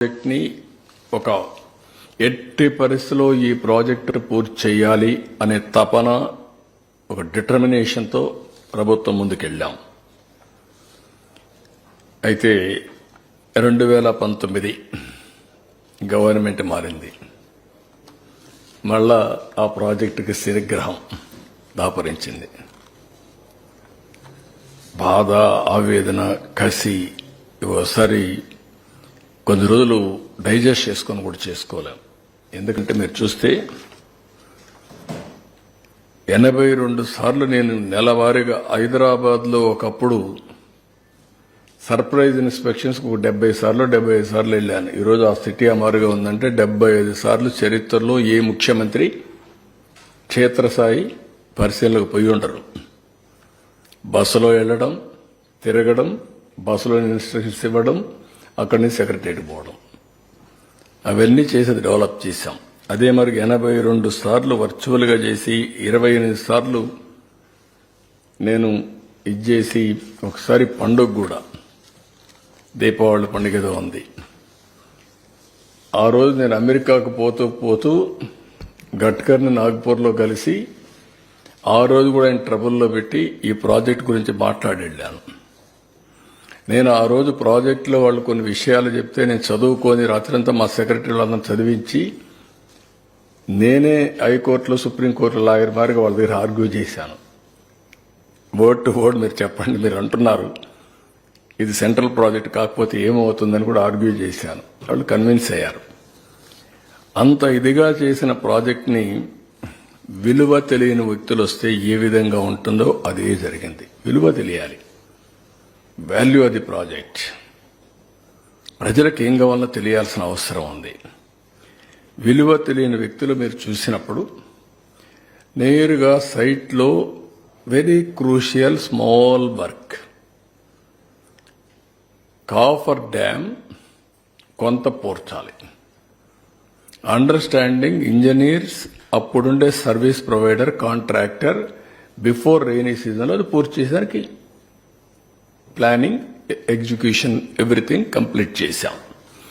ప్రాజెక్ట్ని ఒక ఎట్టి పరిస్థితిలో ఈ ప్రాజెక్టు పూర్తి చేయాలి అనే తపన ఒక డిటర్మినేషన్తో ప్రభుత్వం ముందుకెళ్ళాం. అయితే రెండు వేల పంతొమ్మిది గవర్నమెంట్ మారింది. మళ్ళా ఆ ప్రాజెక్టుకి శనిగ్రహం దాపరించింది. బాధ ఆవేదన కసి ఒకసారి కొన్ని రోజులు డైజెస్ట్ చేసుకొని కూడా చేసుకోలేము ఎందుకంటే మీరు చూస్తే ఎనభై రెండు సార్లు నేను నెలవారీగా హైదరాబాద్లో ఒకప్పుడు సర్ప్రైజ్ ఇన్స్పెక్షన్స్కి ఒక డెబ్బై సార్లు డెబ్బై ఐదు సార్లు వెళ్ళాను. ఈరోజు ఆ సిటీ అమారుగా ఉందంటే డెబ్బై ఐదు సార్లు చరిత్రలో ఏ ముఖ్యమంత్రి క్షేత్రస్థాయి పరిశీలనకు పోయి ఉండరు. బస్సులో వెళ్ళడం తిరగడం బస్సులో ఇన్స్ట్రక్షన్స్ ఇవ్వడం అక్కడి నుంచి సెక్రటరీకి పోవడం. అవన్నీ చేసి డెవలప్ చేశాం. అదే మరి ఎనభై రెండు సార్లు వర్చువల్గా చేసి ఇరవై ఎనిమిది సార్లు నేను ఇది చేసి ఒకసారి పండుగ కూడా దీపావళి పండుగ ఏదో ఉంది. ఆ రోజు నేను అమెరికాకు పోతూ పోతూ గట్కర్ని నాగ్పూర్లో కలిసి ఆ రోజు కూడా ఆయన ట్రబుల్లో పెట్టి ఈ ప్రాజెక్ట్ గురించి మాట్లాడి వెళ్ళాను నేను ఆ రోజు ప్రాజెక్టులో వాళ్ళు కొన్ని విషయాలు చెప్తే నేను చదువుకొని రాత్రంతా మా సెక్రటరీ వాళ్ళని చదివించి నేనే హైకోర్టులో సుప్రీంకోర్టులో లాయర్ మారిగా వాళ్ళ దగ్గర ఆర్గ్యూ చేశాను. వర్డ్ టు వర్డ్ మీరు చెప్పండి మీరు అంటున్నారు. ఇది సెంట్రల్ ప్రాజెక్ట్ కాకపోతే ఏమవుతుందని కూడా ఆర్గ్యూ చేశాను. వాళ్ళు కన్విన్స్ అయ్యారు. అంత ఇదిగా చేసిన ప్రాజెక్ట్ని విలువ తెలియని వ్యక్తులు వస్తే ఏ విధంగా ఉంటుందో అదే జరిగింది. విలువ తెలియాలి. వాల్యూ ఆఫ్ ది ప్రాజెక్ట్ ప్రజలకు ఏం కావాలో తెలియాల్సిన అవసరం ఉంది. విలువ తెలియని వ్యక్తులు మీరు చూసినప్పుడు నేరుగా సైట్లో very crucial small work coffer dam కొంత పోర్చాలి. Understanding engineers అప్పుడుండే service provider contractor before rainy సీజన్లో అది పూర్తి చేసేసరికి ప్లానింగ్ ఎగ్జిక్యూషన్ ఎవ్రీథింగ్ కంప్లీట్ చేశాం